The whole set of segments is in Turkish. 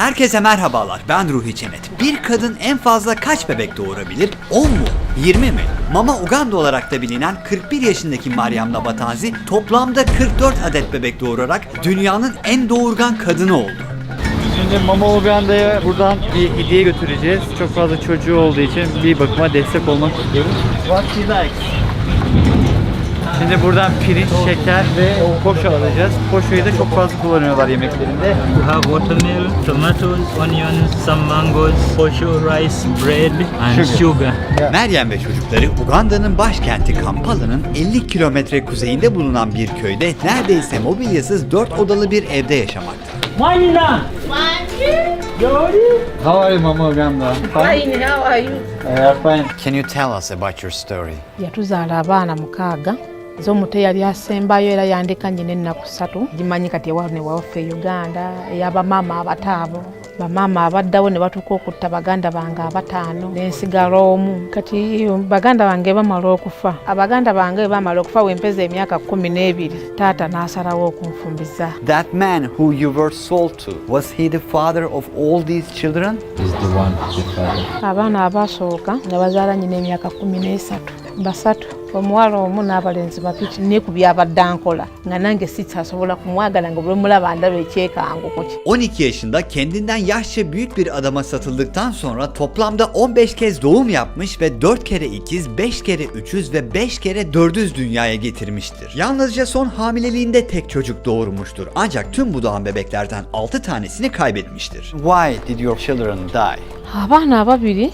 Herkese merhabalar, ben Ruhi Çenet. Bir kadın en fazla kaç bebek doğurabilir? 10 mu? 20 mi? Mama Uganda olarak da bilinen 41 yaşındaki Meryem Nabatazi toplamda 44 adet bebek doğurarak dünyanın en doğurgan kadını oldu. Şimdi Mama Uganda'ya buradan bir hediye götüreceğiz. Çok fazla çocuğu olduğu için bir bakıma destek olmak istiyoruz. What she likes. Şimdi buradan pirinç, şeker ve poşo alacağız. Poşoyu da çok fazla kullanıyorlar yemeklerinde. You have watermelon, tomatoes, onions, some mangoes, posho, rice, bread, and Sugar. sugar. Meryem ve çocukları Uganda'nın başkenti Kampala'nın 50 kilometre kuzeyinde bulunan bir köyde neredeyse mobilyasız 4 odalı bir evde yaşamakta. How are you Mama Uganda? Fine, how are you? I are fine. Can you tell us about your story? yatuzaala abaana mukaaga nze yali eyali asembayo era yandeka nyina ennaku ssatu. Gimanyi kati ewa ne waffe e uganda ey'abamaama abataabo. Bamaama abaddawo ne batuuka okutta baganda bange abataano nensigala omu. Kati baganda bange bamala okufa. Abaganda bange bamala okufa wempeza emyaka kumi n'ebiri taata n'asalawo okunfumbiza. That man who you were sold to, was he the father of all these children? abaana abasooka nga bazaala nyina emyaka kumi n'esatu basatu omuwala omu n'abalenzi nekubya abadde ankola nga nange sikyasobola kumwagala nga buli mulaba ndaba ekyekanguko kye 12 yaşında kendinden yaşça büyük bir adama satıldıktan sonra toplamda 15 kez doğum yapmış ve 4 kere ikiz, 5 kere üçüz ve 5 kere dördüz dünyaya getirmiştir. Yalnızca son hamileliğinde tek çocuk doğurmuştur. Ancak tüm bu doğan bebeklerden 6 tanesini kaybetmiştir. Why did your children die? abaana ababiri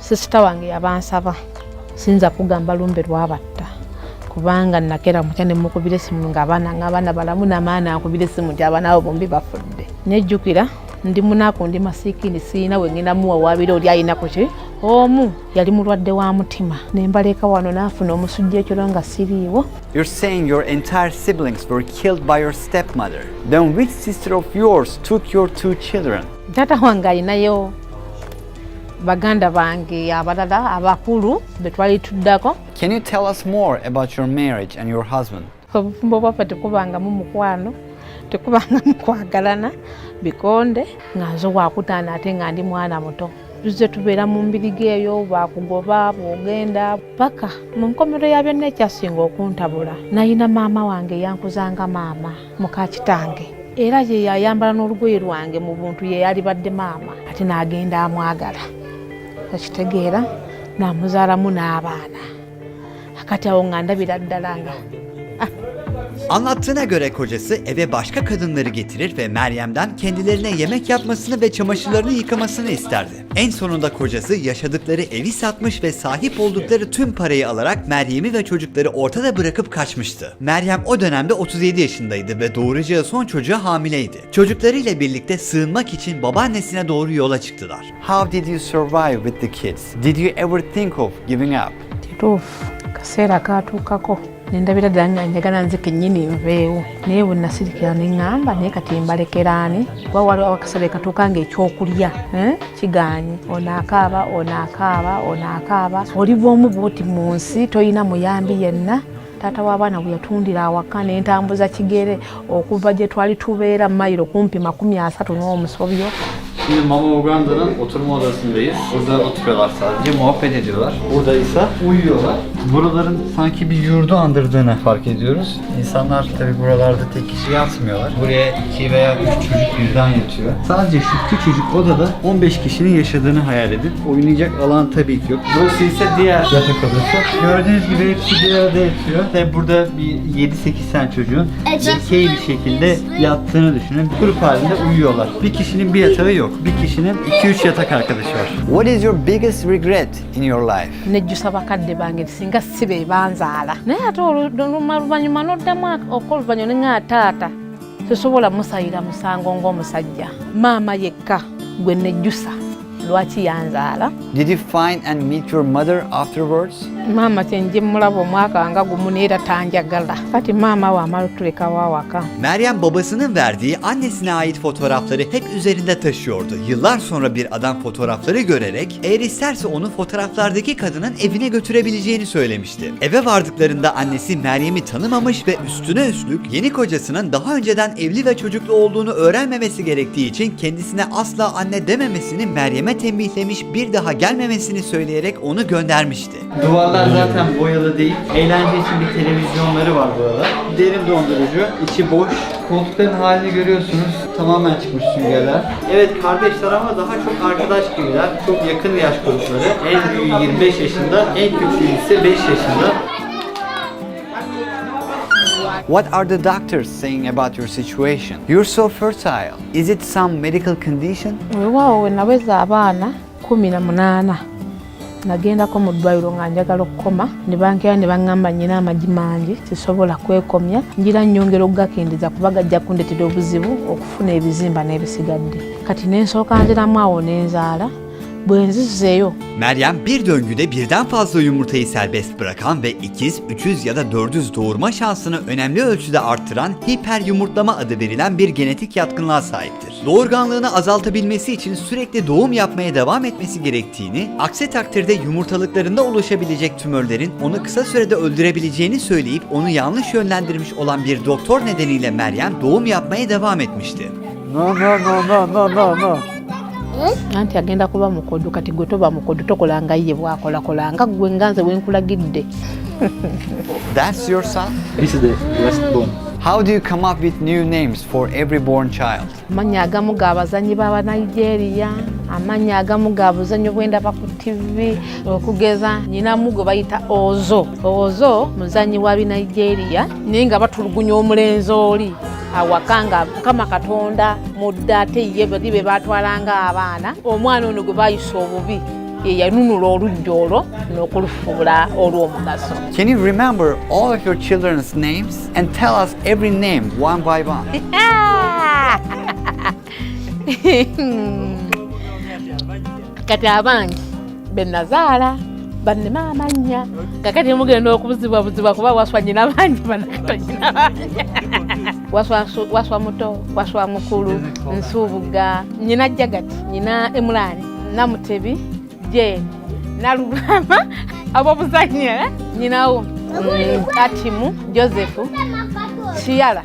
sisita wange yabansaba sinza kugamba lumbe lwabatta. Kubanga nakera mutya nemukubira esimu ngaabaana ngaabaana balamu namaana akubira esimu nti abaana abo bombi bafudde. Nejjukira ndi munaku ndi masiikini siina wengenda muwawaabira oli ayinaku ki? Omu yali mulwadde wa mutima. Nembaleka wano naafuna omusujja ekiro nga siriiwo. You're saying your entire siblings were killed by your stepmother. Then which sister of yours took your two children? taata wange alinayo baganda bange abalala abakulu be twali tuddako. Can you tell us more about your marriage and your husband? obufumbo bwaffe tekubangamu mukwano tekubangamu kwagalana bikonde nga nze wakutaana ate nga ndi mwana muto. Tuzze tubeera mu mbiriga eyo bakugoba bwogenda paka. Mu nkomero ya byonna ekyasinga okuntabula nayina maama wange yankuzanga maama muka kitange. Era ye yayambala n'olugoye lwange mu buntu ye yalibadde maama ate n'agenda amwagala akitegeera namuzaalamu n'abaana. Akati awo nga ndabira ddala nga Anlattığına göre kocası eve başka kadınları getirir ve Meryem'den kendilerine yemek yapmasını ve çamaşırlarını yıkamasını isterdi. En sonunda kocası yaşadıkları evi satmış ve sahip oldukları tüm parayı alarak Meryem'i ve çocukları ortada bırakıp kaçmıştı. Meryem o dönemde 37 yaşındaydı ve doğuracağı son çocuğa hamileydi. Çocuklarıyla birlikte sığınmak için babaannesine doğru yola çıktılar. How did you survive with the kids? Did you ever think of giving up? kituufu kaseera katuukako nendabira ddala nga njagala nze kennyini nveewo naye bwe nasirikira neŋŋamba naye kati mbalekeraani kuba waliwo akaseera katuuka nga ekyokulya eh, kiganye onaakaaba onaakaaba onaakaaba oli bwomu bwoti mu nsi toyina muyambi yenna. Taata w'abaana bwe yatundira awaka nentambuza kigere okuva gye twali tubeera mayiro kumpi makumi asatu n'omusobyo. Şimdi Mama Uganda'nın oturma odasındayız. Burada oturuyorlar sadece, muhabbet ediyorlar. Burada ise uyuyorlar. Buraların sanki bir yurdu andırdığını fark ediyoruz. İnsanlar tabi buralarda tek kişi yatmıyorlar. Buraya iki veya üç çocuk birden yatıyor. Sadece şu küçücük odada 15 kişinin yaşadığını hayal edin. Oynayacak alan tabii ki yok. Burası ise diğer yatak odası. Gördüğünüz gibi hepsi bir arada yatıyor. Ve burada bir 7-8 tane çocuğun dikey bir şekilde yattığını düşünün. Grup halinde uyuyorlar. Bir kişinin bir yatağı yok. Bir kişinin 2-3 yatak arkadaşı var. What is your biggest regret in your life? nejjusa bakadde bange nti singa si be banzaala. Naye ate oluvannyuma n'oddamu okola oluvannyuma ne nga taata tesobola musayira musango ng'omusajja. Maama yekka gwe nejjusa lwaki yanzaala Did you find and meet your mother afterwards? maama kyenje mulaba omwaka nga gumu neera tanjagala kati maama wamala otulekawo awaka Meryem babasının verdiği annesine ait fotoğrafları hep üzerinde taşıyordu. Yıllar sonra bir adam fotoğrafları görerek eğer isterse onu fotoğraflardaki kadının evine götürebileceğini söylemişti. Eve vardıklarında annesi Meryem'i tanımamış ve üstüne üstlük yeni kocasının daha önceden evli ve çocuklu olduğunu öğrenmemesi gerektiği için kendisine asla anne dememesini Meryem'e tembihlemiş bir daha gelmemesini söyleyerek onu göndermişti. Duvarlar zaten boyalı değil. Eğlence için bir televizyonları var bu arada. Derin dondurucu, içi boş. Koltukların halini görüyorsunuz. Tamamen çıkmış süngerler. Evet kardeşler ama daha çok arkadaş gibiler. Çok yakın yaş grupları. En büyüğü 25 yaşında, en küçüğü ise 5 yaşında. What are the doctors saying about your situation? You're so fertile. Is it some medical condition? wewaawo we naweza abaana kumi na munaana nagendako mu ddwaliro nga njagala okukoma ne bankera ne baŋŋamba nnyina amagi mangi sisobola kwekomya njira nnyongera okugakendeeza kuba gajja kundetera obuzibu okufuna ebizimba n'ebisigadde kati nensooka nziramu awo n'enzaala bwe nzizeeyo Meryem bir döngüde birden fazla yumurtayı serbest bırakan ve ikiz, 300 ya da 400 doğurma şansını önemli ölçüde arttıran hiper yumurtlama adı verilen bir genetik yatkınlığa sahiptir. Doğurganlığını azaltabilmesi için sürekli doğum yapmaya devam etmesi gerektiğini, aksi takdirde yumurtalıklarında oluşabilecek tümörlerin onu kısa sürede öldürebileceğini söyleyip onu yanlış yönlendirmiş olan bir doktor nedeniyle Meryem doğum yapmaya devam etmişti. No no no no no no no. Anti agenda kuba mukodo kati gwe toba mukodo tokolanga ye bwakolakolanga gwe nga nze wenkulagidde That's your son? This is the last bone. How do you come up with new names for every born child? amannya agamu ga bazanyi b'abanigeria amannya agamu ga buzanyi bwendaba ku tv okugeza nyinamu gwe bayita ozo ozo muzanyi wa binigeria naye nga batulugunya omulenzi oli awaka nga mukama katonda mudde ate ye bali be batwalanga abaana. Omwana ono gwe bayisa obubi ye yanunula olujja olwo n'okulufuula olw'omugaso. Can you remember all of your children's names and tell us every name one by one? kati abangi benazaala bannema amannya kakati mugenda okubuzibwabuzibwa kuba waswa nyina bangi banakato nyina bangi waswa, muto waswa mukulu nsuubuga nyina jagati nyina emulani namutebi jeni nalulama abobuzanya nyinawo mm, atimu josefu kiyala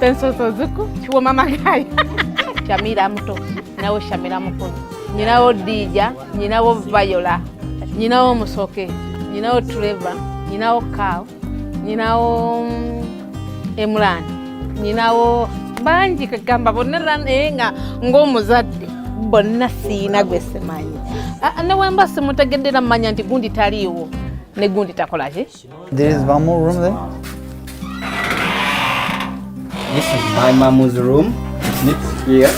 pensosozuku kiwoma magayo shamira muto nyinawo shamira mukulu nyinawo dija nyinawo vayola nyinawo musoke nyinawo treva nyinawo kaw nyinawo mm, emulani nyinawo bangi kagamba bonna era naye nga ng'omuzadde bonna siina gwe simanyi Ah, newemba simutegeddera mumanya nti gundi taliiwo ne gundi takolaki There is one more room there. This is my mom's room. Sleeps here.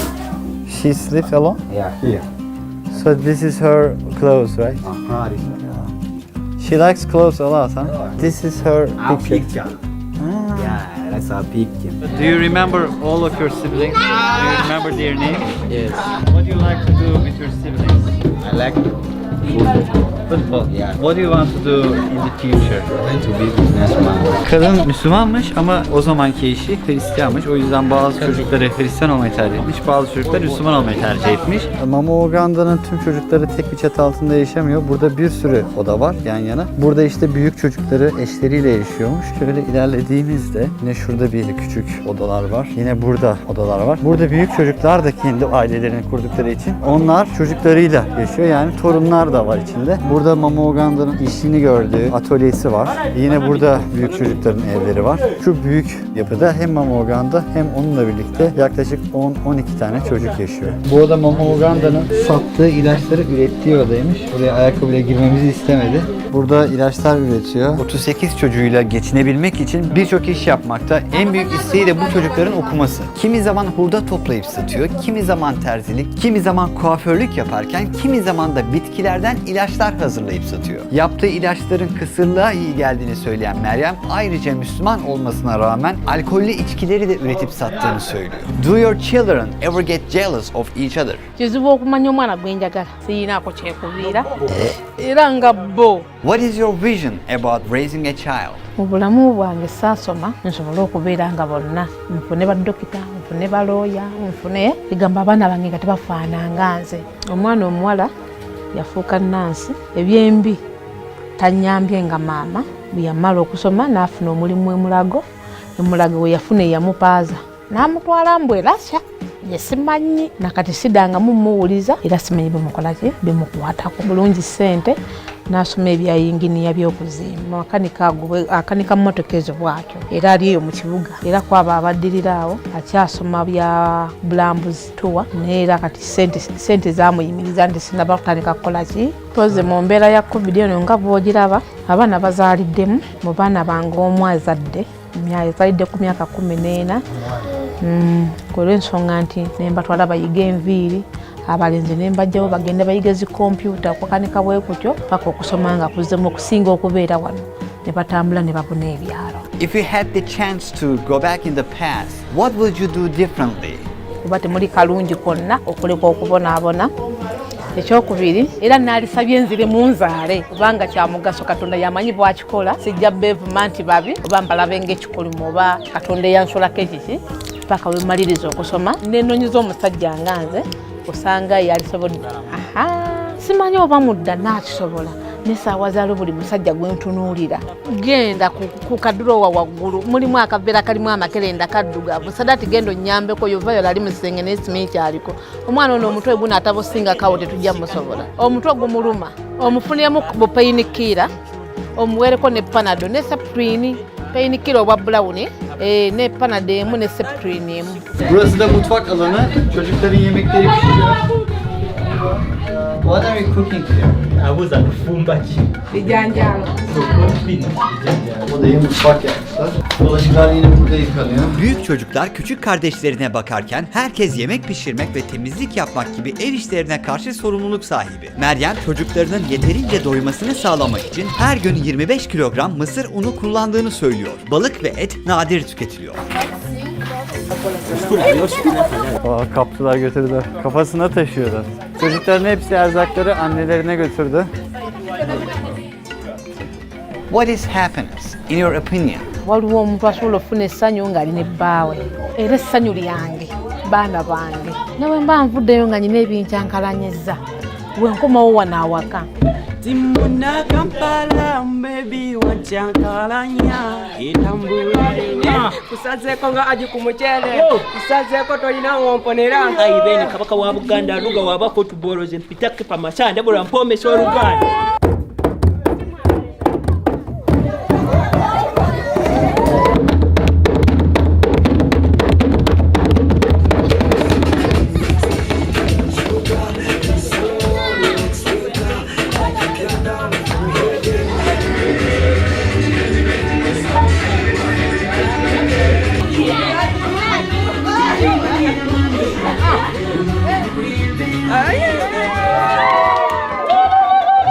She sleeps alone. Yeah, here. So this is her clothes, right? Uh-huh. this is She likes clothes a lot, huh? This is her Our picture. picture. Our picture. Do you remember all of your siblings? Do you remember their names? Yes. What do you like to do with your siblings? I like football. Yeah. What do you want to do in the future? I want to be businessman. Kadın Müslümanmış ama o zamanki eşi Hristiyanmış. O yüzden bazı çocukları Hristiyan olmayı tercih etmiş, bazı çocuklar Müslüman olmayı tercih etmiş. Mama Uganda'nın tüm çocukları tek bir çatı altında yaşamıyor. Burada bir sürü oda var yan yana. Burada işte büyük çocukları eşleriyle yaşıyormuş. Şöyle ilerlediğimizde yine şurada bir küçük odalar var. Yine burada odalar var. Burada büyük çocuklar da kendi ailelerini kurdukları için onlar çocuklarıyla yaşıyor. Yani torunlar da var içinde. Burada Mama Uganda'nın işini gördüğü atölyesi var. Yine burada büyük çocukların evleri var. Şu büyük yapıda hem Mama Uganda hem onunla birlikte yaklaşık 10-12 tane çocuk yaşıyor. Bu arada Mama Uganda'nın sattığı ilaçları ürettiği odaymış. Buraya ayakkabıyla girmemizi istemedi. Burada ilaçlar üretiyor. 38 çocuğuyla geçinebilmek için birçok iş yapmakta. En büyük isteği de bu çocukların okuması. Kimi zaman hurda toplayıp satıyor, kimi zaman terzilik, kimi zaman kuaförlük yaparken, kimi zaman da bitkiler bitkilerden ilaçlar hazırlayıp satıyor. Yaptığı ilaçların kısırlığa iyi geldiğini söyleyen Meryem ayrıca Müslüman olmasına rağmen alkollü içkileri de üretip sattığını söylüyor. Do your children ever get jealous of each other? What is your vision about raising a child? mu bulamu bwange saasoma nsobole okubeera nga bonna. Nfune badokita nfune balooya nfune egamba abaana bange nga tebafaananga nze. Omwana omuwala yafuuka nansi ebyembi tanyambye nga maama bwe yamala okusoma n'afuna omulimu emulago emulago we yafuna eyamupaaza n'amutwala mbwerasya ye simanyi nakati sidangamu mumuwuliza era simanyi bimukolaki bimukwatako. Bulungi sente n'asoma ebya yinginiya by'okuzimba akanika mmotoka ezo bwatyo. Era ali eyo mu kibuga. Era kwaba abaddirira awo akyasoma bya bulambuzi tuwa naye kati sente, zamuyimiriza nti sinaba kutandika kukola ki poze mu mbeera ya covid eno nga bwogiraba abaana bazaaliddemu mu baana bange omu azadde azalidde ku myaka kumi n'ena olw'ensonga nti nembatwala bayiga enviiri abalenzi nembajjawo bagende bayiga zi kompyuta okukanika bwe kutyo paka okusoma nga kuzzemu okusinga okubeera wano. Ne batambula ne babuna ebyalo. If you had the chance to go back in the past, what would you do differently? kuba temuli kalungi konna okuleka okubonaabona. Ekyokubiri era naalisabye nzire mu nzaale kubanga kya mugaso katonda yamanyi bwakikola sijja beevuma nti babi oba mbalabe ngaekikolimu oba katonda eyansolako ekiki paka wemaliriza okusoma. Nenonyiza omusajja nga nze osanga yalisobodde aha. Simanyi oba mudda naakisobola nesaawa zaalo buli musajja gwentunuulira genda ku, kadurowa waggulu. Mulimu akaveera kalimu amakerenda kaddugavu. Sadati genda onyambeko yovayo lali musenge nesimanyi kyaliko omwana ono omutwe guno atabusinga kawo tetujja musobola. Omutwe gumuluma omufuniremu bupainikira omuweereko ne panado ne septrini painikira obwa bulawuni eh, ne panado emu ne emu Burası da mutfak alanı. Çocukların yemekleri pişiyor. What are you cooking here? abuza kufumba ki bijanjalo Bino, bijanjalo. Odayı mutfak yapmışlar. Bulaşıklar yine burada yıkanıyor. Büyük çocuklar küçük kardeşlerine bakarken herkes yemek pişirmek ve temizlik yapmak gibi ev işlerine karşı sorumluluk sahibi. Meryem çocuklarının yeterince doymasını sağlamak için her gün 25 kilogram mısır unu kullandığını söylüyor. Balık ve et nadir tüketiliyor. Aa, kaptılar götürdüler. Kafasına taşıyorlar. Çocukların hepsi erzakları annelerine götürdü. What is happiness in your opinion? waliwo omuntu asobola okufuna essanyu ng'alina ebbaawe era essanyu lyange baana bange nawe mba nvuddeyo nga nyina ebyenkyankalanyizza wenkomawo wano awaka Timuna Kampala mbebi wajankalanya itambula kusazeko nga aji ku mucere kusazeko tolina womponera aibeni kabaka wa buganda luga wabako tuboroze mpitake pamasanda bula mpomesa oluganda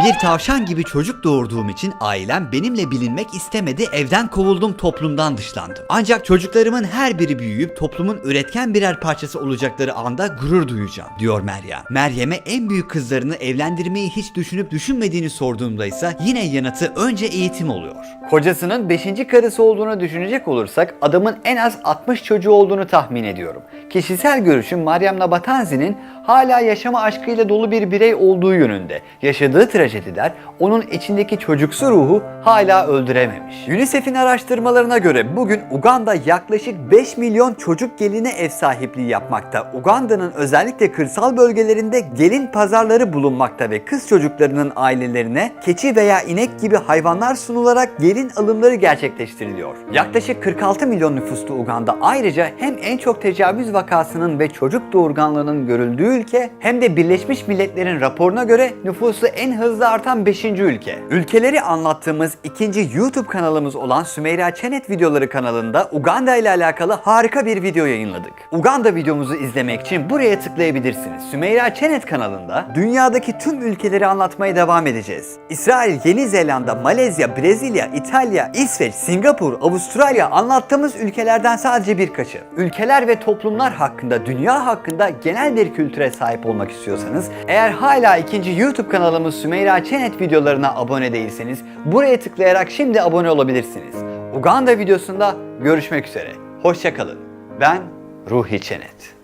Bir tavşan gibi çocuk doğurduğum için ailem benimle bilinmek istemedi, evden kovuldum, toplumdan dışlandım. Ancak çocuklarımın her biri büyüyüp toplumun üretken birer parçası olacakları anda gurur duyacağım, diyor Meryem. Meryem'e en büyük kızlarını evlendirmeyi hiç düşünüp düşünmediğini sorduğumda ise yine yanıtı önce eğitim oluyor. Kocasının 5. karısı olduğunu düşünecek olursak adamın en az 60 çocuğu olduğunu tahmin ediyorum. Kişisel görüşüm Meryem Nabatanzi'nin hala yaşama aşkıyla dolu bir birey olduğu yönünde. Yaşadığı trajediler onun içindeki çocuksu ruhu hala öldürememiş. UNICEF'in araştırmalarına göre bugün Uganda yaklaşık 5 milyon çocuk geline ev sahipliği yapmakta. Uganda'nın özellikle kırsal bölgelerinde gelin pazarları bulunmakta ve kız çocuklarının ailelerine keçi veya inek gibi hayvanlar sunularak gelin alımları gerçekleştiriliyor. Yaklaşık 46 milyon nüfuslu Uganda ayrıca hem en çok tecavüz vakasının ve çocuk doğurganlığının görüldüğü ülke hem de Birleşmiş Milletler'in raporuna göre nüfusu en hızlı hızla artan 5. ülke. Ülkeleri anlattığımız ikinci YouTube kanalımız olan Sümeyra Çenet videoları kanalında Uganda ile alakalı harika bir video yayınladık. Uganda videomuzu izlemek için buraya tıklayabilirsiniz. Sümeyra Çenet kanalında dünyadaki tüm ülkeleri anlatmaya devam edeceğiz. İsrail, Yeni Zelanda, Malezya, Brezilya, İtalya, İsveç, Singapur, Avustralya anlattığımız ülkelerden sadece birkaçı. Ülkeler ve toplumlar hakkında, dünya hakkında genel bir kültüre sahip olmak istiyorsanız, eğer hala ikinci YouTube kanalımız Sümeyra Çenet videolarına abone değilseniz, buraya tıklayarak şimdi abone olabilirsiniz. Uganda videosunda görüşmek üzere. Hoşçakalın. Ben Ruhi Çenet.